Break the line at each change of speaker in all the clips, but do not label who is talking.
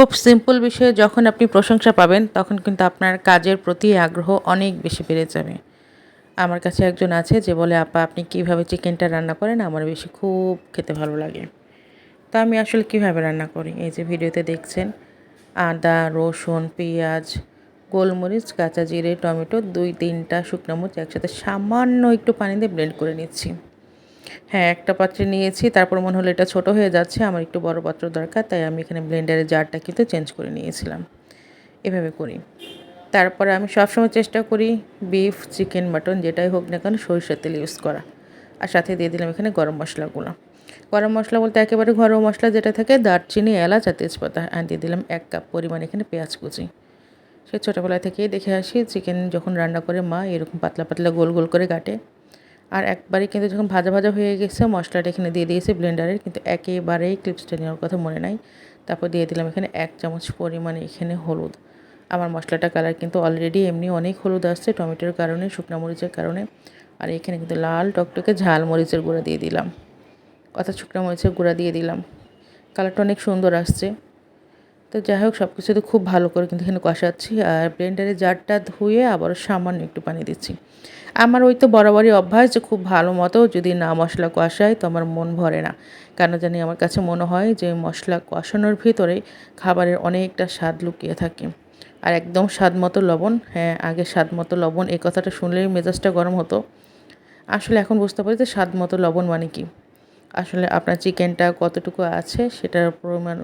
খুব সিম্পল বিষয়ে যখন আপনি প্রশংসা পাবেন, তখন কিন্তু আপনার কাজের প্রতি আগ্রহ অনেক বেশি বেড়ে যাবে। আমার কাছে একজন আছে যে বলে, আপা, আপনি কীভাবে চিকেনটা রান্না করেন? আমার বেশি খুব খেতে ভালো লাগে। তো আমি আসলে কীভাবে রান্না করি? এই যে ভিডিওতে দেখছেন, আদা, রসুন, পেঁয়াজ, গোলমরিচ, কাঁচা জিরে, টমেটো, দুই তিনটা শুকনো মরিচ একসাথে সামান্য একটু পানি দিয়ে ব্লেন্ড করে নিচ্ছি। হ্যাঁ একটা পাত্রে নিয়েছি, তারপর মনে হলো এটা ছোট হয়ে যাচ্ছে, আমার একটু বড় পাত্র দরকার, তাই আমি এখানে ব্লেন্ডারের জারটা কিন্তু চেঞ্জ করে নিয়েছিলাম। এভাবে করি। তারপরে আমি সবসময় চেষ্টা করি বিফ চিকেন মাটন যেটাই হোক না কেন সরিষার তেল ইউজ করা। আর সাথে দিয়ে দিলাম এখানে গরম মশলাগুলো গরম মশলা বলতে একেবারে ঘরোয়া মশলা যেটা থাকে, দারচিনি, এলাচ আর তেজপাতা। আর দিয়ে দিলাম এক কাপ পরিমাণ এখানে পেঁয়াজ কুচি। সে ছোটোবেলা থেকেই দেখে আসি চিকেন যখন রান্না করে মা এরকম পাতলা পাতলা গোল গোল করে কাটে। আর একবারে কিন্তু যখন ভাজা ভাজা হয়ে গেছে, মশলাটা এখানে দিয়ে দিয়েছি ব্লেন্ডারের কিন্তু একেবারেই ক্লিপসটা নেওয়ার কথা মনে নাই। তারপর দিয়ে দিলাম এখানে এক চামচ পরিমাণে এখানে হলুদ। আমার মশলাটা কালার কিন্তু অলরেডি এমনি অনেক হলুদ আসছে টমেটোর কারণে, শুকনো মরিচের কারণে। আর এখানে কিন্তু লাল টকটকে ঝাল মরিচের গুঁড়া দিয়ে দিলাম। অর্থাৎ শুকনো মরিচের গুঁড়া দিয়ে দিলাম। কালারটা অনেক সুন্দর আসছে। তো যাই হোক সব কিছুতে খুব ভালো করে কিন্তু এখানে কষাচ্ছি আর ব্লেন্ডারে জারটা ধুয়ে আবারও সামান্য একটু পানি দিচ্ছি। আমার ওই তো বরাবরই অভ্যাস যে খুব ভালো মতো যদি না মশলা কষাই তো আমার মন ভরে না। কেন জানি আমার কাছে মনে হয় যে মশলা কষানোর ভিতরে খাবারের অনেকটা স্বাদ লুকিয়ে থাকে। আর একদম স্বাদ মতো লবণ হ্যাঁ আগে স্বাদ মতো লবণ, এই কথাটা শুনলেই মেজাজটা গরম হতো। আসলে এখন বুঝতে পারি যে স্বাদ মতো লবণ মানে কি। আসলে আপনার চিকেনটা কতটুকু আছে সেটার পরিমাণ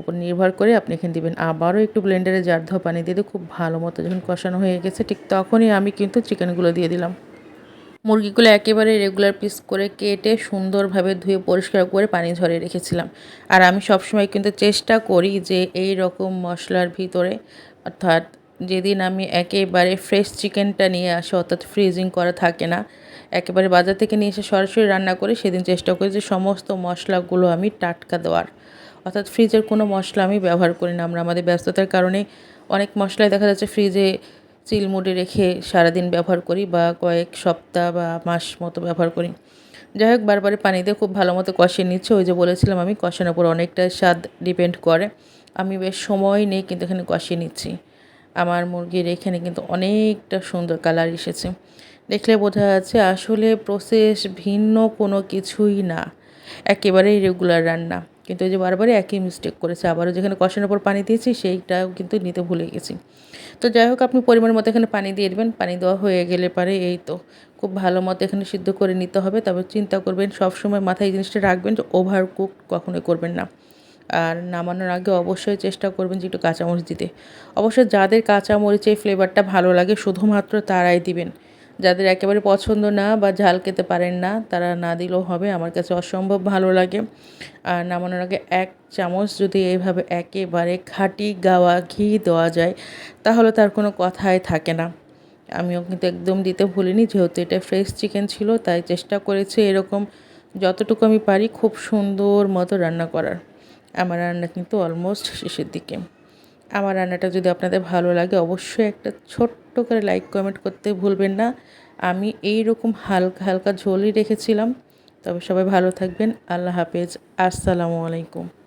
উপর নির্ভর করে আপনি এখানে দিবেন। আবারও একটু ব্লেন্ডারে জার ধোয়া পানি দিয়ে খুব ভালো মতো যখন কষানো হয়ে গেছে, ঠিক তখনই আমি কিন্তু চিকেনগুলো দিয়ে দিলাম। মুরগিগুলো একেবারে রেগুলার পিস করে কেটে সুন্দরভাবে ধুয়ে পরিষ্কার করে পানি ঝরে রেখেছিলাম। আর আমি সবসময় কিন্তু চেষ্টা করি যে এই রকম মশলার ভিতরে, অর্থাৎ যেদিন আমি একেবারে ফ্রেশ চিকেনটা নিয়ে আসি, অর্থাৎ ফ্রিজিং করা থাকে না, একেবারে বাজার থেকে নিয়ে এসে সরাসরি রান্না করে, সেদিন চেষ্টা করি যে সমস্ত মশলাগুলো আমি টাটকা দেওয়ার। অর্থাৎ ফ্রিজের কোনো মশলা আমি ব্যবহার করি না। আমরা আমাদের ব্যস্ততার কারণে অনেক মশলাই দেখা যাচ্ছে ফ্রিজে চিল মুডে রেখে সারাদিন ব্যবহার করি বা কয়েক সপ্তাহ বা মাস মতো ব্যবহার করি। যাই হোক বারবারে পানি দিয়ে খুব ভালো মতো কষিয়ে নিচ্ছে। ওই যে বলেছিলাম আমি, কষানোর উপর অনেকটা স্বাদ ডিপেন্ড করে। আমি বেশ সময় নেই কিন্তু এখানে কষিয়ে নিচ্ছি। আমার মুরগির এখানে কিন্তু অনেকটা সুন্দর কালার এসেছে। দেখলে বোঝা যাচ্ছে আসলে প্রসেস ভিন্ন কোনো কিছুই না। একেবারেই রেগুলার রান্না। কিন্তু ওই যে বারবারই একই মিস্টেক করেছে, আবারও যেখানে কষানোর পর পানি দিয়েছি সেইটাও কিন্তু নিতে ভুলে গেছি। তো যাই হোক, আপনি পরিমাণ মতো এখানে পানি দিয়ে দেবেন, পানি দেওয়া হয়ে গেলে পারে এই তো। খুব ভালো মতো এখানে সিদ্ধ করে নিতে হবে, তবে চিন্তা করবেন সব সময় মাথায় এই জিনিসটা রাখবেন যে ওভার কুক কখনোই করবেন না। আর নামানোর আগে অবশ্যই চেষ্টা করবেন যে একটু কাঁচামরিচ দিতে। অবশ্যই যাদের কাঁচামরিচ এই ফ্লেভারটা ভালো লাগে, শুধুমাত্র তারাই দিবেন। যাদের একেবারে পছন্দ না বা ঝাল খেতে পারেন না, তারা না দিলেও হবে। আমার কাছে অসম্ভব ভালো লাগে। আর নামানোর আগে এক চামচ যদি এইভাবে একেবারে খাঁটি গাওয়া ঘি দেওয়া যায়, তাহলে তার কোনো কথাই থাকে না। আমিও কিন্তু একদম দিতে ভুলিনি, যেহেতু এটা ফ্রেশ চিকেন ছিল, তাই চেষ্টা করেছি এরকম যতটুকু আমি পারি খুব সুন্দর মতো রান্না করার। আমার রান্না কিন্তু অলমোস্ট শেষের দিকে। আমার রান্নাটা যদি আপনাদের ভালো লাগে, অবশ্যই একটা ছোট্ট করে লাইক কমেন্ট করতে ভুলবেন না। আমি এই রকম হালকা হালকা ঝোলই রেখেছিলাম। তবে সবাই ভালো থাকবেন। আল্লাহ হাফেজ। আসসালামু আলাইকুম।